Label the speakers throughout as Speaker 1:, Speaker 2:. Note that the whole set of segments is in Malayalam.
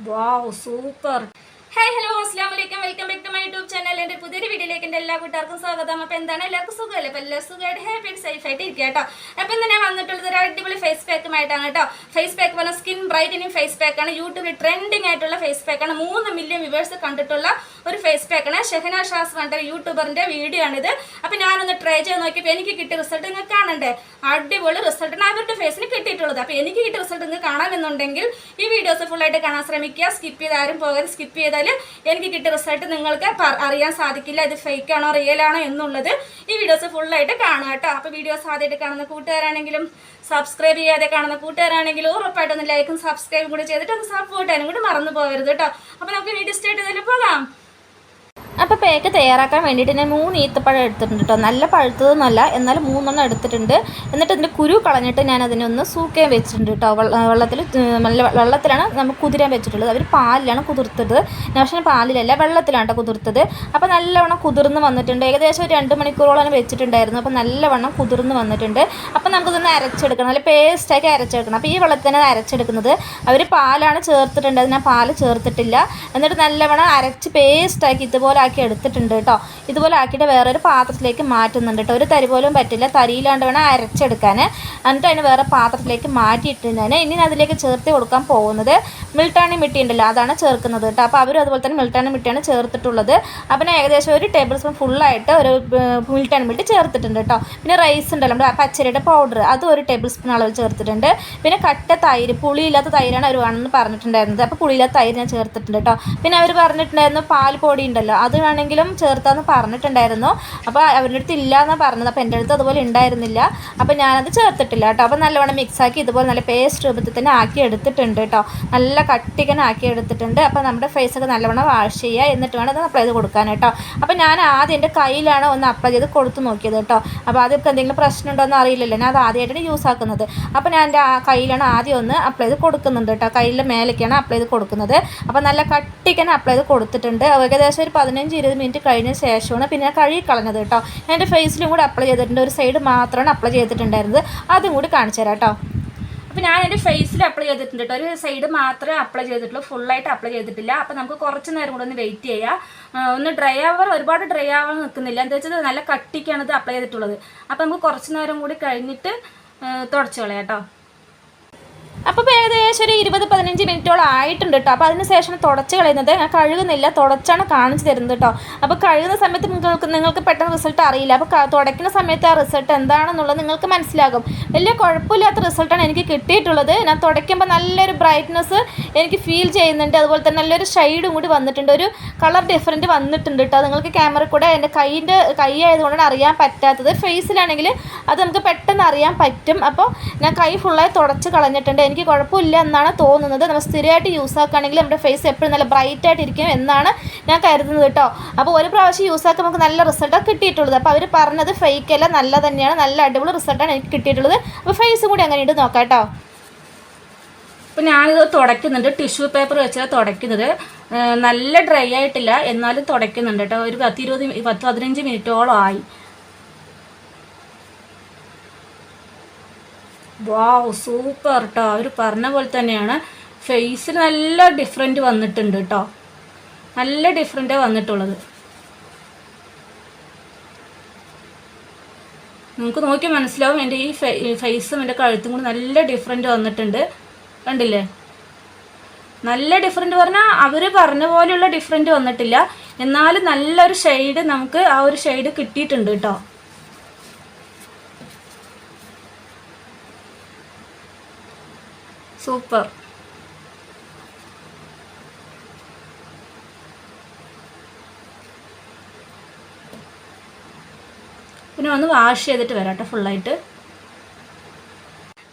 Speaker 1: വാവ് സൂപ്പർ ഹായ് ഹലോ അസ്ലാം വലൈക്കും welcome back to my YouTube channel എന്റെ പുതിയൊരു വീഡിയോയിലേക്ക് എന്റെ എല്ലാ കൂട്ടുകാർക്കും സ്വാഗതം. അപ്പോൾ എന്താണ്? എല്ലാവർക്കും സുഖമല്ലേ? അപ്പോൾ എല്ലാവരും സുഖമായിട്ട് ഹാപ്പി ആൻഡ് സേഫ് ആയിട്ട് ഇരിക്കുക കേട്ടോ. അപ്പോൾ ഇന്ന് ഞാൻ വന്നിട്ടുള്ളത് ഒരു അടിപൊളി ഫേസ് പാക്കുമായിട്ടാണ് കേട്ടോ. ഫേസ് പാക്ക് പറഞ്ഞാൽ സ്കിൻ ബ്രൈറ്റനിങ് ഫേസ് പാക്കാണ് യൂട്യൂബിൽ ട്രെൻഡിങ് ആയിട്ടുള്ള ഫേസ് പാക്കാണ് മൂന്ന് മില്യൺ വ്യൂവേഴ്സ് കണ്ടിട്ടുള്ള ഒരു ഫേസ് പാക്കാണ് ഷെഹന ഷാസ് പറഞ്ഞ യൂട്യൂബറിന്റെ വീഡിയോ ആണിത്. അപ്പോൾ ഞാനൊന്ന് ട്രൈ ചെയ്ത് നോക്കിയപ്പോൾ എനിക്ക് കിട്ടിയ റിസൾട്ട് നിങ്ങൾക്ക് കാണണ്ടേ? അടിപൊളി റിസൾട്ടാണ് അവരുടെ ഫേസിന് കിട്ടിയിട്ടുള്ളത്. അപ്പോൾ എനിക്ക് കിട്ടിയ റിസൾട്ട് നിങ്ങൾക്ക് കാണാമെന്നുണ്ടെങ്കിൽ ഈ വീഡിയോസ് ഫുള്ളായിട്ട് കാണാൻ ശ്രമിക്കുക. സ്കിപ്പ് ചെയ്ത് ആരും പോകരുത് സ്കിപ്പ് ചെയ്താൽ എനിക്ക് കിട്ടിയ റിസൾട്ട് നിങ്ങൾക്ക് അറിയാൻ സാധിക്കില്ല. ഇത് ഫേക്ക് ആണോ റിയൽ ആണോ എന്നുള്ളത് ഈ വീഡിയോസ് ഫുള്ളായിട്ട് കാണുക കേട്ടോ. അപ്പോൾ വീഡിയോസ് ആദ്യമായിട്ട് കാണുന്ന കൂട്ടുകാരാണെങ്കിലും സബ്സ്ക്രൈബ് ചെയ്യാതെ കാണുന്ന കൂട്ടുകാരാണെങ്കിലും ഉറപ്പായിട്ടൊന്ന് ലൈക്കും സബ്സ്ക്രൈബും കൂടി ചെയ്തിട്ട് ഒന്ന് സപ്പോർട്ട് ചെയ്യാനും കൂടി മറന്നു പോകരുത് കേട്ടോ. അപ്പോൾ നമുക്ക് വീഡിയോ സ്റ്റേറ്റ് ചെയ്തതിൽ പോകാം.
Speaker 2: അപ്പോൾ പേക്ക് തയ്യാറാക്കാൻ വേണ്ടിയിട്ട് ഞാൻ മൂന്ന് ഈത്തപ്പഴം എടുത്തിട്ടുണ്ട് കേട്ടോ നല്ല പഴുത്തതൊന്നുമല്ല എന്നാൽ മൂന്നെണ്ണം എടുത്തിട്ടുണ്ട്. എന്നിട്ട് അതിന്റെ കുരു കളഞ്ഞിട്ട് ഞാൻ അതിനെ ഒന്ന് സൂക്കാൻ വെച്ചിട്ടുണ്ട് കേട്ടോ വെള്ളത്തിൽ നല്ല വെള്ളത്തിലാണ് നമ്മൾ കുതിരാൻ വെച്ചിട്ടുള്ളത്. അവർ പാലിലാണ് കുതിർത്തത്. പക്ഷേ പാലിലല്ല വെള്ളത്തിലാണ് കേട്ടോ കുതിർത്തത്. അപ്പോൾ നല്ലവണ്ണം കുതിർന്ന് വന്നിട്ടുണ്ട്. ഏകദേശം ഒരു രണ്ട് മണിക്കൂറോളം വെച്ചിട്ടുണ്ടായിരുന്നു. അപ്പോൾ നല്ലവണ്ണം കുതിർന്ന് വന്നിട്ടുണ്ട്. അപ്പോൾ നമുക്കിതൊന്ന് അരച്ചെടുക്കണം. നല്ല പേസ്റ്റാക്കി അരച്ചെടുക്കണം. അപ്പോൾ ഈ വെള്ളത്തിൽ തന്നെ അരച്ചെടുക്കുന്നത്. അവർ പാലാണ് ചേർത്തിട്ടുണ്ട് ഞാൻ പാൽ ചേർത്തിട്ടില്ല. എന്നിട്ട് നല്ലവണ്ണം അരച്ച് പേസ്റ്റാക്കി ഇതുപോലെ ആക്കി എടുത്തിട്ടുണ്ട് കേട്ടോ ഇതുപോലെ ആക്കിയിട്ട് വേറൊരു പാത്രത്തിലേക്ക് മാറ്റുന്നുണ്ട് കേട്ടോ ഒരു തരി പോലും പറ്റില്ല. തരിയിലാണ്ട് വേണം അരച്ചെടുക്കാൻ. എന്നിട്ട് അതിന് വേറെ പാത്രത്തിലേക്ക് മാറ്റിയിട്ടുണ്ട് ഇനി അതിലേക്ക് ചേർത്ത് കൊടുക്കാൻ പോകുന്നത് മിൽട്ടാണി മിട്ടി ഉണ്ടല്ലോ അതാണ് ചേർക്കുന്നത് കേട്ടോ അപ്പോൾ അവരും അതുപോലെ തന്നെ മിൽട്ടാണി മിട്ടിയാണ് ചേർത്തിട്ടുള്ളത്. അപ്പം ഏകദേശം ഒരു ടേബിൾ സ്പൂൺ ഫുള്ളായിട്ട് ഒരു മിൽട്ടാണി മിട്ടി ചേർത്തിട്ടുണ്ട് കേട്ടോ പിന്നെ റൈസ് ഉണ്ടല്ലോ നമ്മുടെ പച്ചരിയുടെ പൗഡർ അതും ഒരു ടേബിൾ സ്പൂൺ അളവ് ചേർത്തിട്ടുണ്ട്. പിന്നെ കട്ട തൈര് പുളിയില്ലാത്ത തൈരാണ് അവർ വേണമെന്ന് പറഞ്ഞിട്ടുണ്ടായിരുന്നത്. അപ്പോൾ പുളിയില്ലാത്ത തൈര് ഞാൻ ചേർത്തിട്ടുണ്ട് കേട്ടോ പിന്നെ അവർ പറഞ്ഞിട്ടുണ്ടായിരുന്നു പാൽ പൊടി ഉണ്ടല്ലോ അത് വേണമെങ്കിലും ചേർത്താന്ന് പറഞ്ഞിട്ടുണ്ടായിരുന്നു. അപ്പോൾ അവരുടെ അടുത്ത് ഇല്ല എന്നാണ് പറഞ്ഞത്. അപ്പോൾ എന്റെ അടുത്ത് അതുപോലെ ഉണ്ടായിരുന്നില്ല. അപ്പോൾ ഞാനത് ചേർത്തിട്ടില്ല കേട്ടോ. അപ്പോൾ നല്ലവണ്ണം മിക്സ് ആക്കി ഇതുപോലെ നല്ല പേസ്റ്റ് രൂപത്തിൽ തന്നെ ആക്കി എടുത്തിട്ടുണ്ട് കേട്ടോ. നല്ല കട്ടിക്കനെ ആക്കി എടുത്തിട്ടുണ്ട്. അപ്പോൾ നമ്മുടെ ഫേസൊക്കെ നല്ലവണ്ണം വാഷ് ചെയ്യുക എന്നിട്ട് വേണം അത് അപ്ലൈ ചെയ്ത് കൊടുക്കാൻ കേട്ടോ. അപ്പോൾ ഞാൻ ആദ്യം എന്റെ കയ്യിലാണ് ഒന്ന് അപ്ലൈ ചെയ്ത് കൊടുത്തു നോക്കിയത് കേട്ടോ. അപ്പോൾ അതൊക്കെ എന്തെങ്കിലും പ്രശ്നമുണ്ടോ എന്ന് അറിയില്ലല്ലോ. ഞാൻ അത് ആദ്യമായിട്ടാണ് യൂസ് ആക്കുന്നത്. അപ്പോൾ ഞാൻ എന്റെ കയ്യിലാണ് ആദ്യം ഒന്ന് അപ്ലൈ ചെയ്ത് കൊടുക്കുന്നുണ്ട് കേട്ടോ. കയ്യിലെ മേലേക്കാണ് അപ്ലൈ ചെയ്ത് കൊടുക്കുന്നത്. അപ്പോൾ നല്ല കട്ടിക്കനെ അപ്ലൈ ചെയ്ത് കൊടുത്തിട്ടുണ്ട്. ഏകദേശം ഒരു പതിനഞ്ച് ഇരുപത് മിനിറ്റ് കഴിഞ്ഞ ശേഷമാണ് പിന്നെ കഴുകി കളഞ്ഞത് കേട്ടോ. എന്റെ ഫേസിലും കൂടി അപ്ലൈ ചെയ്തിട്ടുണ്ട്. ഒരു സൈഡ് മാത്രമാണ് അപ്ലൈ ചെയ്തിട്ടുണ്ടായിരുന്നത്. അതും കൂടി കാണിച്ചു തരാം കേട്ടോ.
Speaker 1: അപ്പോൾ ഞാൻ എന്റെ ഫേസിൽ അപ്ലൈ ചെയ്തിട്ടുണ്ട് കേട്ടോ. ഒരു സൈഡ് മാത്രമേ അപ്ലൈ ചെയ്തിട്ടുള്ളൂ. ഫുള്ളായിട്ട് അപ്ലൈ ചെയ്തിട്ടില്ല. അപ്പോൾ നമുക്ക് കുറച്ച് നേരം കൂടെ ഒന്ന് വെയിറ്റ് ചെയ്യാം. ഒന്ന് ഡ്രൈ ആവാൻ ഒരുപാട് ഡ്രൈ ആവാൻ നിൽക്കുന്നില്ല. എന്താ വെച്ചാൽ നല്ല കട്ടിക്കാണ് ഇത് അപ്ലൈ ചെയ്തിട്ടുള്ളത്. അപ്പോൾ നമുക്ക് കുറച്ച് നേരം കൂടി കഴിഞ്ഞിട്ട് തുടച്ചു കളയാം കേട്ടോ.
Speaker 2: അപ്പോൾ ഏകദേശം ഒരു ഇരുപത് പതിനഞ്ച് മിനിറ്റോളം ആയിട്ടുണ്ട് കേട്ടോ അപ്പോൾ അതിന് ശേഷം തുടച്ച് കളയുന്നത്. ഞാൻ കഴുകുന്നില്ല തുടച്ചാണ് കാണിച്ചു തരുന്നത് കേട്ടോ അപ്പോൾ കഴുകുന്ന സമയത്ത് നിങ്ങൾക്ക് നിങ്ങൾക്ക് പെട്ടെന്ന് റിസൾട്ട് അറിയില്ല. അപ്പോൾ തുടയ്ക്കുന്ന സമയത്ത് ആ റിസൾട്ട് എന്താണെന്നുള്ളത് നിങ്ങൾക്ക് മനസ്സിലാകും. വലിയ കുഴപ്പമില്ലാത്ത റിസൾട്ടാണ് എനിക്ക് കിട്ടിയിട്ടുള്ളത്. ഞാൻ തുടയ്ക്കുമ്പോൾ നല്ലൊരു ബ്രൈറ്റ്നസ് എനിക്ക് ഫീൽ ചെയ്യുന്നുണ്ട്. അതുപോലെ തന്നെ നല്ലൊരു ഷെയ്ഡും കൂടി വന്നിട്ടുണ്ട്. ഒരു കളർ ഡിഫറന്റ് വന്നിട്ടുണ്ട് കേട്ടോ നിങ്ങൾക്ക് ക്യാമറ കൂടെ എന്റെ കൈയിന്റെ കൈ ആയതുകൊണ്ടാണ് അറിയാൻ പറ്റാത്തത്. ഫേസിലാണെങ്കിൽ അത് നമുക്ക് പെട്ടെന്ന് അറിയാൻ പറ്റും. അപ്പോൾ ഞാൻ കൈ ഫുള്ളായി തുടച്ച് കളഞ്ഞിട്ടുണ്ട്. എനിക്ക് കുഴപ്പമില്ല എന്നാണ് തോന്നുന്നത്. നമ്മൾ സ്ഥിരമായിട്ട് യൂസ് ആക്കുകയാണെങ്കിൽ നമ്മുടെ ഫേസ് എപ്പോഴും നല്ല ബ്രൈറ്റ് ആയിട്ട് ആയിട്ടിരിക്കും എന്നാണ് ഞാൻ കരുതുന്നത് കേട്ടോ. അപ്പോൾ ഒരു പ്രാവശ്യം യൂസ് ആക്കുമ്പോൾ നമുക്ക് നല്ല റിസൾട്ടാണ് കിട്ടിയിട്ടുള്ളത്. അപ്പോൾ അവർ പറഞ്ഞത് ഫേക്ക് അല്ല നല്ല തന്നെയാണ്. നല്ല അടിപൊളി റിസൾട്ടാണ് എനിക്ക് കിട്ടിയിട്ടുള്ളത്. അപ്പോൾ ഫേസും കൂടി അങ്ങനെ ഇട്ട് നോക്കാം കേട്ടോ.
Speaker 1: അപ്പോൾ ഞാനിത് തുടയ്ക്കുന്നുണ്ട്. ടിഷ്യൂ പേപ്പർ വെച്ചാൽ തുടയ്ക്കുന്നത്. നല്ല ഡ്രൈ ആയിട്ടില്ല. എന്നാലും തുടയ്ക്കുന്നുണ്ട് കേട്ടോ. ഒരു പത്തിരുപത് പത്ത് പതിനഞ്ച് മിനിറ്റോളം ആയി. വാവ് സൂപ്പർ കേട്ടോ അവർ പറഞ്ഞ പോലെ തന്നെയാണ്. ഫേസിൽ നല്ല ഡിഫറെന്റ് വന്നിട്ടുണ്ട് കേട്ടോ നല്ല ഡിഫറെന്റാണ് വന്നിട്ടുള്ളത്. നിങ്ങൾക്ക് നോക്കി മനസ്സിലാവും. എന്റെ ഈ ഫേസും എന്റെ കഴുത്തും കൂടി നല്ല ഡിഫറെന്റ് വന്നിട്ടുണ്ട്. കണ്ടില്ലേ? നല്ല ഡിഫറെന്റ് പറഞ്ഞാൽ അവർ പറഞ്ഞ പോലെയുള്ള ഡിഫറെന്റ് വന്നിട്ടില്ല. എന്നാലും നല്ലൊരു ഷെയ്ഡ് നമുക്ക് ആ ഒരു ഷെയ്ഡ് കിട്ടിയിട്ടുണ്ട് കേട്ടോ സൂപ്പർ. പിന്നെ ഒന്ന് വാഷ് ചെയ്തിട്ട് വരാം കേട്ടോ ഫുള്ളായിട്ട്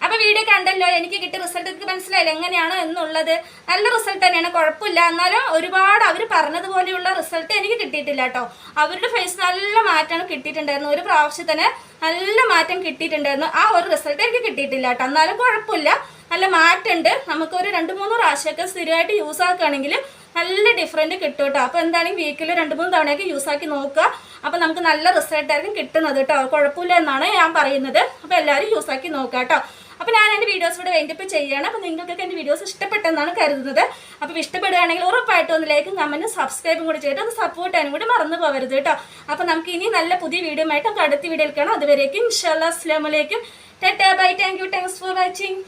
Speaker 1: അപ്പൊ വീഡിയോ കണ്ടല്ലോ എനിക്ക് കിട്ടിയ റിസൾട്ട് എനിക്ക് മനസ്സിലായില്ല? എങ്ങനെയാണ് എന്നുള്ളത്. നല്ല റിസൾട്ട് തന്നെയാണ് കുഴപ്പമില്ല. എന്നാലും ഒരുപാട് അവർ പറഞ്ഞതുപോലെയുള്ള റിസൾട്ട് എനിക്ക് കിട്ടിയിട്ടില്ല കേട്ടോ. അവരുടെ ഫേസ് നല്ല മാറ്റമാണ് കിട്ടിയിട്ടുണ്ടായിരുന്നു. ഒരു പ്രാവശ്യം തന്നെ നല്ല മാറ്റം കിട്ടിയിട്ടുണ്ടായിരുന്നു. ആ ഒരു റിസൾട്ട് എനിക്ക് കിട്ടിയിട്ടില്ല കേട്ടോ. എന്നാലും കുഴപ്പമില്ല. നല്ല മാറ്റുണ്ട് നമുക്കൊരു രണ്ട് മൂന്ന് പ്രാവശ്യമൊക്കെ സ്ഥിരമായിട്ട് യൂസ് ആക്കുകയാണെങ്കിൽ നല്ല ഡിഫറന്റ് കിട്ടും കേട്ടോ. അപ്പോൾ എന്താണെങ്കിൽ വീക്കിൽ രണ്ട് മൂന്ന് തവണയൊക്കെ യൂസ് ആക്കി നോക്കുക. അപ്പോൾ നമുക്ക് നല്ല റിസൾട്ട് ആയിരിക്കും കിട്ടുന്നത് കേട്ടോ. കുഴപ്പമില്ല എന്നാണ് ഞാൻ പറയുന്നത്. അപ്പോൾ എല്ലാവരും യൂസ് ആക്കി നോക്കുക കേട്ടോ. അപ്പോൾ ഞാൻ എന്റെ വീഡിയോസ് ഇവിടെ വേണ്ടിപ്പോൾ ചെയ്യുകയാണ് അപ്പോൾ നിങ്ങൾക്കൊക്കെ എന്റെ വീഡിയോസ് ഇഷ്ടപ്പെട്ടെന്നാണ് കരുതുന്നത്. അപ്പോൾ ഇഷ്ടപ്പെടുകയാണെങ്കിൽ ഉറപ്പായിട്ടും ഒന്ന് ലൈക്കും കമന്റും സബ്സ്ക്രൈബും കൂടി ചെയ്തിട്ട് ഒന്ന് സപ്പോർട്ട് ചെയ്യാനും കൂടി മറന്നു പോകരുത് കേട്ടോ. അപ്പോൾ നമുക്ക് ഇനി നല്ല പുതിയ വീഡിയോ ആയിട്ട് അടുത്ത വീഡിയോയിൽ കാണാം. അതുവരേക്കും ഇൻഷാല്ലാ അസ്ലാമലേക്കും Tata bye. Thank you thanks for watching